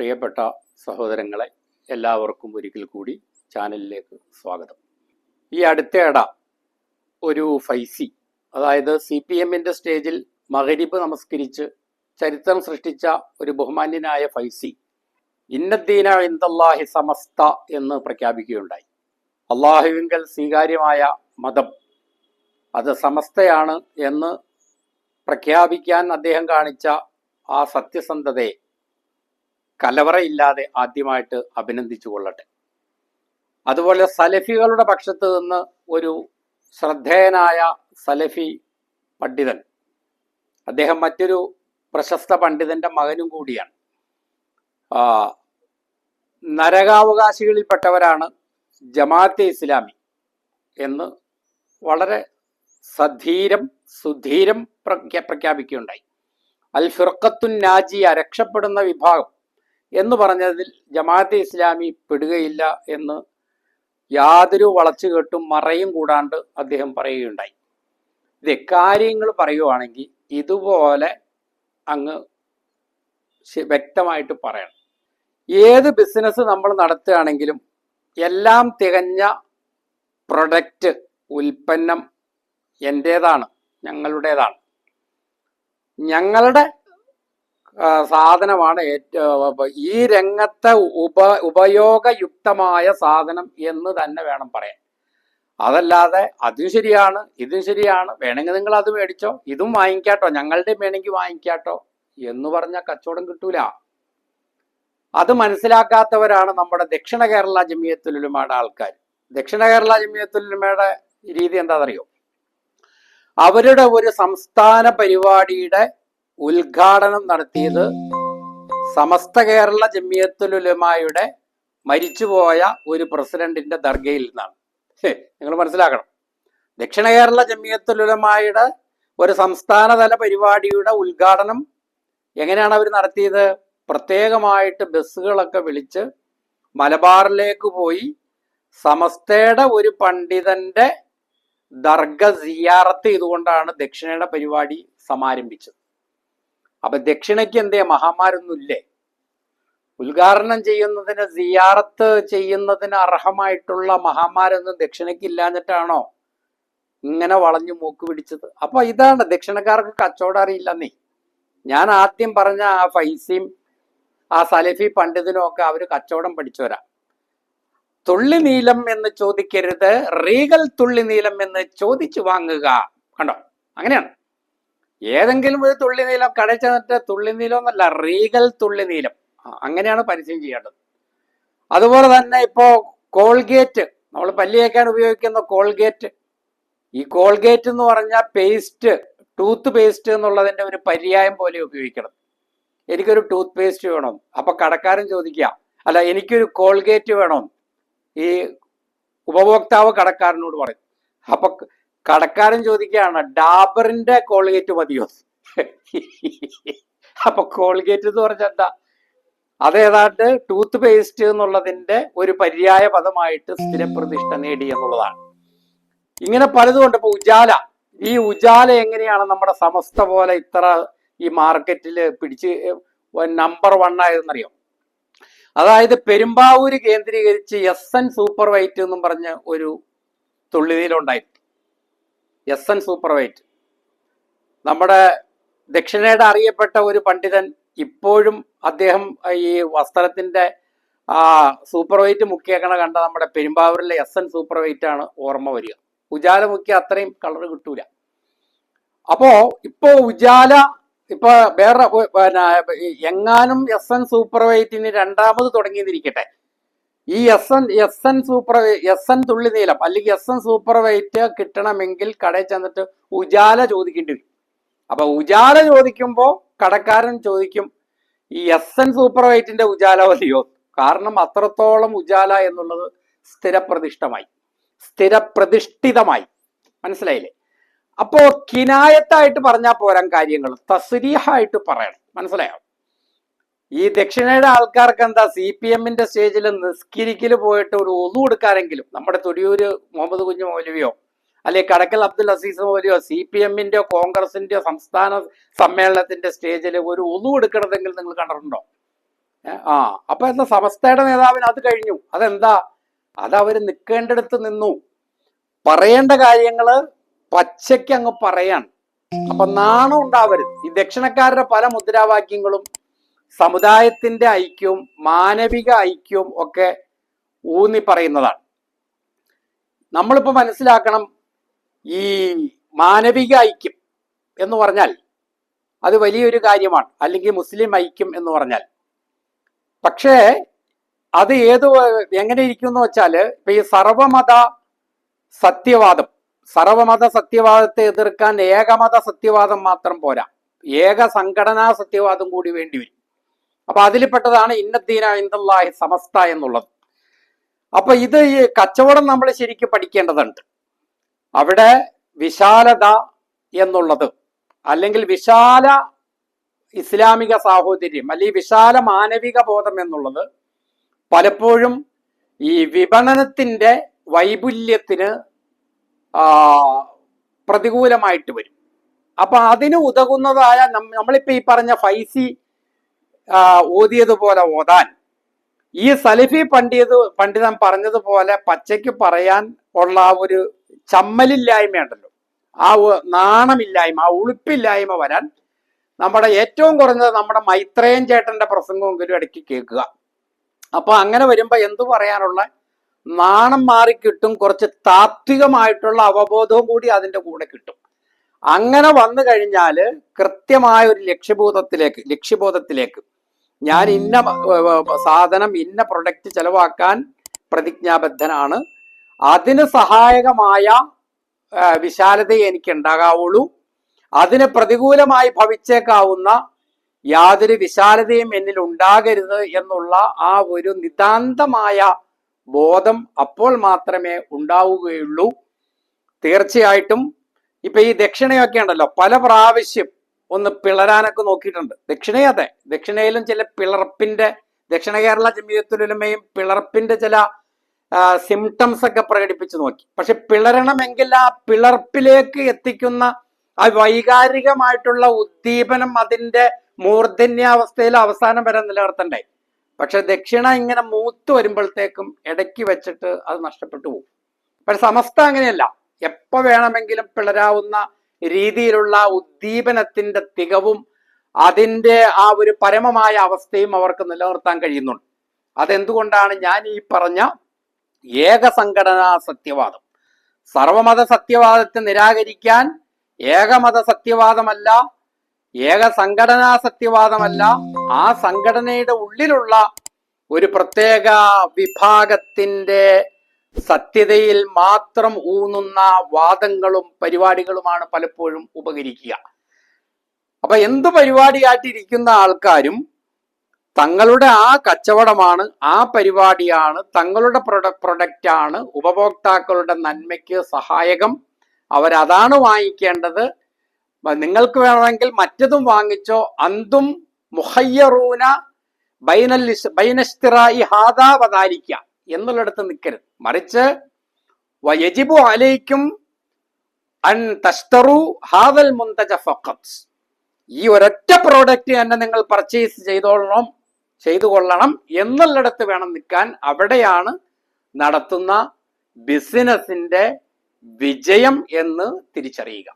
പ്രിയപ്പെട്ട സഹോദരങ്ങളെ എല്ലാവർക്കും ഒരിക്കൽ കൂടി ചാനലിലേക്ക് സ്വാഗതം. ഈ അടുത്തയിട ഒരു ഫൈസി അതായത് സി പി എമ്മിന്റെ സ്റ്റേജിൽ മകരിബ് നമസ്കരിച്ച് ചരിത്രം സൃഷ്ടിച്ച ഒരു ബഹുമാന്യനായ ഫൈസി ഇന്നദ്ദീന ഇന്ദല്ലാഹി സമസ്ത എന്ന് പ്രഖ്യാപിക്കുകയുണ്ടായി. അള്ളാഹുവിങ്കൽ സ്വീകാര്യമായ മതം അത് സമസ്തയാണ് എന്ന് പ്രഖ്യാപിക്കാൻ അദ്ദേഹം കാണിച്ച ആ സത്യസന്ധതയെ കലവറയില്ലാതെ ആദ്യമായിട്ട് അഭിനന്ദിച്ചു കൊള്ളട്ടെ. അതുപോലെ സലഫികളുടെ പക്ഷത്ത് നിന്ന് ഒരു ശ്രദ്ധേയനായ സലഫി പണ്ഡിതൻ. അദ്ദേഹം മറ്റൊരു പ്രശസ്ത പണ്ഡിതന്റെ മകനും കൂടിയാണ്. നരകാവകാശികളിൽപ്പെട്ടവരാണ് ജമാഅത്തെ ഇസ്ലാമി എന്ന് വളരെ സധീരം സുധീരം പ്രഖ്യാ പ്രഖ്യാപിക്കുകയുണ്ടായി. അൽ ഫിർക്കത്തുൻ നാജിയ രക്ഷപ്പെടുന്ന വിഭാഗം എന്ന് പറഞ്ഞതിൽ ജമാഅത്തെ ഇസ്ലാമി പെടുകയില്ല എന്ന് യാതൊരു വളച്ചുകെട്ടും മറയും കൂടാണ്ട് അദ്ദേഹം പറയുകയുണ്ടായി. ഇത് കാര്യങ്ങൾ പറയുവാണെങ്കിൽ ഇതുപോലെ അങ്ങ് വ്യക്തമായിട്ട് പറയണം. ഏത് ബിസിനസ് നമ്മൾ നടത്തുകയാണെങ്കിലും എല്ലാം തികഞ്ഞ പ്രൊഡക്റ്റ് ഉൽപ്പന്നം എന്റേതാണ് ഞങ്ങളുടേതാണ്. ഞങ്ങളുടെ സാധനമാണ് ഏറ്റവും ഈ രംഗത്തെ ഉപ ഉപയോഗയുക്തമായ സാധനം എന്ന് തന്നെ വേണം പറയാൻ. അതല്ലാതെ അതും ശരിയാണ് ഇതും ശരിയാണ്. വേണമെങ്കിൽ നിങ്ങൾ അത് മേടിച്ചോ ഇതും വാങ്ങിക്കാട്ടോ ഞങ്ങളുടെ വേണമെങ്കിൽ വാങ്ങിക്കാട്ടോ എന്ന് പറഞ്ഞ കച്ചവടം കിട്ടൂല. അത് മനസ്സിലാക്കാത്തവരാണ് നമ്മുടെ ദക്ഷിണ കേരള ജമിയത്തുലുമയുടെ ആൾക്കാർ ദക്ഷിണ കേരള ജമിയത്തുലുമയുടെ രീതി എന്താണെന്നറിയോ? അവരുടെ ഒരു സംസ്ഥാന പരിപാടിയുടെ ഉദ്ഘാടനം നടത്തിയത് സമസ്ത കേരള ജമിയത്തുലുലമായുടെ മരിച്ചുപോയ ഒരു പ്രസിഡന്റിന്റെ ദർഗയിൽ നിന്നാണ്. നിങ്ങൾ മനസ്സിലാക്കണം. ദക്ഷിണ കേരള ജമിയത്തുലുലമായുടെ ഒരു സംസ്ഥാനതല പരിപാടിയുടെ ഉദ്ഘാടനം എങ്ങനെയാണ് അവർ നടത്തിയത്? പ്രത്യേകമായിട്ട് ബസ്സുകളൊക്കെ വിളിച്ച് മലബാറിലേക്ക് പോയി സമസ്തയുടെ ഒരു പണ്ഡിതന്റെ ദർഗ സിയാറത്ത് ചെയ്തുകൊണ്ടാണ് ദക്ഷിണയുടെ പരിപാടി സമാരംഭിച്ചത്. അപ്പൊ ദക്ഷിണയ്ക്ക് എന്തേ മഹാമാരൊന്നുമില്ലേ ഉദ്ഘാടനം ചെയ്യുന്നതിന് സിയാറത്ത് ചെയ്യുന്നതിന് അർഹമായിട്ടുള്ള മഹാമാരൊന്നും ദക്ഷിണയ്ക്ക് ഇല്ലാഞ്ഞിട്ടാണോ? ഇങ്ങനെ വളഞ്ഞു മൂക്ക് പിടിച്ചത്. അപ്പൊ ഇതാണ് ദക്ഷിണക്കാർക്ക് കച്ചവടം നീ ഞാൻ ആദ്യം പറഞ്ഞ ആ ഫൈസിയും ആ സലഫി പണ്ഡിതനും ഒക്കെ അവർ കച്ചവടം പഠിച്ചവരാ. തുള്ളി നീലം എന്ന് ചോദിക്കരുത് റീഗൽ തുള്ളി നീലം എന്ന് ചോദിച്ചു വാങ്ങുക. കണ്ടോ? അങ്ങനെയാണ്. ഏതെങ്കിലും ഒരു തുള്ളി നീലം കടയിൽ ചെന്നിട്ട് തുള്ളി നീലം എന്നല്ല റീഗൽ തുള്ളി നീലം. അങ്ങനെയാണ് പരസ്യം ചെയ്യേണ്ടത്. അതുപോലെ തന്നെ ഇപ്പോ കോൾഗേറ്റ് നമ്മൾ പല്ല് തേക്കാൻ ഉപയോഗിക്കുന്ന കോൾഗേറ്റ്. ഈ കോൾഗേറ്റ് എന്ന് പറഞ്ഞാൽ പേസ്റ്റ് ടൂത്ത് പേസ്റ്റ് എന്നുള്ളതിന്റെ ഒരു പര്യായം പോലെ ഉപയോഗിക്കണം. എനിക്കൊരു ടൂത്ത് പേസ്റ്റ് വേണം. അപ്പൊ കടക്കാരൻ ചോദിക്കുക അല്ല എനിക്കൊരു കോൾഗേറ്റ് വേണം. ഈ ഉപഭോക്താവ് കടക്കാരനോട് പറയും. അപ്പൊ കടക്കാരൻ ചോദിക്കുകയാണ് ഡാബറിന്റെ കോൾഗേറ്റ് മതിയോ? അപ്പൊ കോൾഗേറ്റ് എന്ന് പറഞ്ഞാൽ എന്താ? അതേതാണ്ട് ടൂത്ത് പേസ്റ്റ് എന്നുള്ളതിന്റെ ഒരു പര്യായ പദമായിട്ട് സ്ഥിരപ്രതിഷ്ഠ നേടി എന്നുള്ളതാണ്. ഇങ്ങനെ പലതുകൊണ്ട് ഇപ്പൊ ഉജാല. ഈ ഉജാല എങ്ങനെയാണ് നമ്മുടെ സമസ്ത പോലെ ഇത്ര ഈ മാർക്കറ്റിൽ പിടിച്ച് നമ്പർ വൺ ആയതെന്നറിയോ? അതായത് പെരുമ്പാവൂര് കേന്ദ്രീകരിച്ച് എസ് എൻ സൂപ്പർ വൈറ്റ് എന്നും പറഞ്ഞ് ഒരു തുള്ളിനീലുണ്ടായിരുന്നു എസ് എൻ സൂപ്പർവൈറ്റ്. നമ്മുടെ ദക്ഷിണയുടെ അറിയപ്പെട്ട ഒരു പണ്ഡിതൻ ഇപ്പോഴും അദ്ദേഹം ഈ വസ്ത്രത്തിന്റെ ആ സൂപ്പർവൈറ്റ് മുക്കിയേക്കണ കണ്ട നമ്മുടെ പെരുമ്പാവൂരിലെ എസ് എൻ സൂപ്പർവൈറ്റ് ആണ് ഓർമ്മ വരിക. ഉജാല മുക്കിയ അത്രയും കളർ കിട്ടൂല. അപ്പോ ഇപ്പോ ഉജാല ഇപ്പൊ വേറെ എങ്ങാനും എസ് എൻ സൂപ്പർവൈറ്റിന് രണ്ടാമത് തുടങ്ങിയിരിക്കട്ടെ. ഈ S N S N super S N തുള്ളി നീലം അല്ലെങ്കിൽ എസ് എൻ സൂപ്പർ വെയിറ്റ് കിട്ടണമെങ്കിൽ കടയിൽ ചെന്നിട്ട് ഉജാല ചോദിക്കേണ്ടി വരും. അപ്പൊ ഉജാല ചോദിക്കുമ്പോൾ കടക്കാരൻ ചോദിക്കും ഈ എസ് എൻ സൂപ്പർ വെയിറ്റിന്റെ ഉജാല മതിയോ? കാരണം അത്രത്തോളം ഉജാല എന്നുള്ളത് സ്ഥിരപ്രതിഷ്ഠമായി. സ്ഥിരപ്രതിഷ്ഠിതമായി. മനസ്സിലായില്ലേ? അപ്പോ കിനായത്തായിട്ട് പറഞ്ഞാൽ പോരാൻ കാര്യങ്ങൾ. തസ്രീഹായിട്ട് പറയണം. മനസ്സിലായോ? ഈ ദക്ഷിണയുടെ ആൾക്കാർക്ക് എന്താ സി പി എമ്മിന്റെ സ്റ്റേജിൽ നിസ്കരിക്കൽ പോയിട്ട് ഒരു ഒന്നു കൊടുക്കാരെങ്കിലും നമ്മുടെ തൊടിയൂര് മുഹമ്മദ് കുഞ്ഞു മൗലവിയോ അല്ലെ കടക്കൽ അബ്ദുൽ അസീസ് മൗലവിയോ സി പി എമ്മിന്റെയോ കോൺഗ്രസിന്റെയോ സംസ്ഥാന സമ്മേളനത്തിന്റെ സ്റ്റേജിൽ ഒരു ഒന്നു കൊടുക്കണതെങ്കിൽ നിങ്ങൾ കണ്ടിട്ടുണ്ടോ? ആ അപ്പൊ എന്താ സമസ്തയുടെ നേതാവിന് അത് കഴിഞ്ഞു. അതെന്താ? അത് അവർ നിൽക്കേണ്ടടുത്ത് നിന്നു. പറയേണ്ട കാര്യങ്ങൾ പച്ചയ്ക്ക് അങ്ങ് പറയാണ്. അപ്പൊ നാണം ഉണ്ടാവരുത് ഈ ദക്ഷിണക്കാരുടെ പല മുദ്രാവാക്യങ്ങളും സമുദായത്തിന്റെ ഐക്യവും മാനവിക ഐക്യവും ഒക്കെ ഊന്നി പറയുന്നതാണ്. നമ്മളിപ്പോ മനസ്സിലാക്കണം ഈ മാനവിക ഐക്യം എന്ന് പറഞ്ഞാൽ അത് വലിയൊരു കാര്യമാണ്. അല്ലെങ്കിൽ മുസ്ലിം ഐക്യം എന്ന് പറഞ്ഞാൽ. പക്ഷേ അത് ഏത് എങ്ങനെ ഇരിക്കും എന്ന് വെച്ചാൽ ഇപ്പൊ ഈ സർവമത സത്യവാദം സർവമത സത്യവാദത്തെ എതിർക്കാൻ ഏകമത സത്യവാദം മാത്രം പോരാ. ഏക സംഘടനാ സത്യവാദം കൂടി വേണ്ടി വരും. അപ്പൊ അതിൽപ്പെട്ടതാണ് ഇന്നദ്ദീന ഇന്ദല്ലാഹി സമസ്ത എന്നുള്ളത്. അപ്പൊ ഇത് ഈ കച്ചവടം നമ്മൾ ശരിക്കും പഠിക്കേണ്ടതുണ്ട്. അവിടെ വിശാലത എന്നുള്ളത് അല്ലെങ്കിൽ വിശാല ഇസ്ലാമിക സാഹോദര്യം അല്ലെങ്കിൽ വിശാല മാനവിക ബോധം എന്നുള്ളത് പലപ്പോഴും ഈ വിപണനത്തിന്റെ വൈപുല്യത്തിന് പ്രതികൂലമായിട്ട് വരും. അപ്പൊ അതിന് ഉതകുന്നതായ നമ്മളിപ്പോ ഈ പറഞ്ഞ ഫൈസി ഓതിയതുപോലെ ഓതാൻ. ഈ സലഫി പണ്ഡിത് പണ്ഡിതൻ പറഞ്ഞതുപോലെ പച്ചയ്ക്ക് പറയാൻ ഉള്ള ആ ഒരു ചമ്മലില്ലായ്മയുണ്ടല്ലോ. ആ ഒ- നാണമില്ലായ്മ ആ ഉളുപ്പില്ലായ്മ വരാൻ നമ്മുടെ ഏറ്റവും കുറഞ്ഞത് നമ്മുടെ മൈത്രേയൻ ചേട്ടന്റെ പ്രസംഗമെങ്കിലും ഇടയ്ക്ക് കേൾക്കുക. അപ്പൊ അങ്ങനെ വരുമ്പോ എന്തു പറയാനുള്ള? നാണം മാറി കിട്ടും കുറച്ച് താത്വികമായിട്ടുള്ള അവബോധവും കൂടി അതിന്റെ കൂടെ കിട്ടും. അങ്ങനെ വന്നു കഴിഞ്ഞാൽ കൃത്യമായ ഒരു ലക്ഷ്യബോധത്തിലേക്ക് ലക്ഷ്യബോധത്തിലേക്ക് ഞാൻ ഇന്ന സാധനം ഇന്ന പ്രൊഡക്റ്റ് ചെലവാക്കാൻ പ്രതിജ്ഞാബദ്ധനാണ്. അതിന് സഹായകമായ വിശാലതയെ എനിക്ക് ഉണ്ടാകാവുള്ളൂ അതിന് പ്രതികൂലമായി ഭവിച്ചേക്കാവുന്ന യാതൊരു വിശാലതയും എന്നിൽ ഉണ്ടാകരുത് എന്നുള്ള ആ ഒരു നിതാന്തമായ ബോധം അപ്പോൾ മാത്രമേ ഉണ്ടാവുകയുള്ളൂ. തീർച്ചയായിട്ടും ഇപ്പൊ ഈ ദക്ഷിണയൊക്കെ ഉണ്ടല്ലോ പല പ്രാവശ്യം ഒന്ന് പിളരാനൊക്കെ നോക്കിയിട്ടുണ്ട്. ദക്ഷിണയതെ ദക്ഷിണയിലും ചില പിളർപ്പിന്റെ ദക്ഷിണ കേരള ജമീയത്തുലമയും പിളർപ്പിന്റെ ചില സിംറ്റംസ് ഒക്കെ പ്രകടിപ്പിച്ചു നോക്കി. പക്ഷെ പിളരണമെങ്കിൽ ആ പിളർപ്പിലേക്ക് എത്തിക്കുന്ന ആ വൈകാരികമായിട്ടുള്ള ഉദ്ദീപനം അതിന്റെ മൂർധന്യാവസ്ഥയിൽ അവസാനം വരെ നിലനിർത്തണ്ടേ. പക്ഷെ ദക്ഷിണ ഇങ്ങനെ മൂത്ത് വരുമ്പോഴത്തേക്കും ഇടയ്ക്ക് വെച്ചിട്ട് അത് നഷ്ടപ്പെട്ടു പോകും. പക്ഷെ സമസ്ത അങ്ങനെയല്ല. എപ്പോ വേണമെങ്കിലും പിളരാവുന്ന രീതിയിലുള്ള ഉദ്ദീപനത്തിന്റെ തികവും അതിന്റെ ആ ഒരു പരമമായ അവസ്ഥയും അവർക്ക് നിലനിർത്താൻ കഴിയുന്നുണ്ട്. അതെന്തുകൊണ്ടാണ് ഞാൻ ഈ പറഞ്ഞ ഏക സംഘടനാ സത്യവാദം? സർവമത സത്യവാദത്തെ നിരാകരിക്കാൻ ഏകമത സത്യവാദമല്ല ഏക സംഘടനാ സത്യവാദമല്ല ആ സംഘടനയുടെ ഉള്ളിലുള്ള ഒരു പ്രത്യേക വിഭാഗത്തിന്റെ സത്യതയിൽ മാത്രം ഊന്നുന്ന വാദങ്ങളും പരിപാടികളുമാണ് പലപ്പോഴും ഉപകരിക്കുക. അപ്പൊ എന്ത് പരിപാടിയായിട്ടിരിക്കുന്ന ആൾക്കാരും തങ്ങളുടെ ആ കച്ചവടമാണ് ആ പരിപാടിയാണ് തങ്ങളുടെ പ്രൊഡ പ്രൊഡക്റ്റ് ആണ് ഉപഭോക്താക്കളുടെ നന്മയ്ക്ക് സഹായകം. അവരതാണ് വാങ്ങിക്കേണ്ടത്. നിങ്ങൾക്ക് വേണമെങ്കിൽ മറ്റതും വാങ്ങിച്ചോ. അന്തും മുഹയ്യറൂന ബൈനൽ ബൈനസ്തിറായി ഹാദാ വദാലിക്ക. എന്നുള്ളിടത്ത് നിൽക്കരുത് മറിച്ച് വയജിബു അലൈക്കും അൻ തസ്തറു ഹാദൽ മുന്തജ ഈ ഒരൊറ്റ പ്രോഡക്റ്റ് തന്നെ നിങ്ങൾ പർച്ചേസ് ചെയ്തോളണം ചെയ്തു കൊള്ളണം എന്നുള്ളിടത്ത് വേണം നിൽക്കാൻ അവിടെയാണ് നടത്തുന്ന ബിസിനസിന്റെ വിജയം എന്ന് തിരിച്ചറിയുക.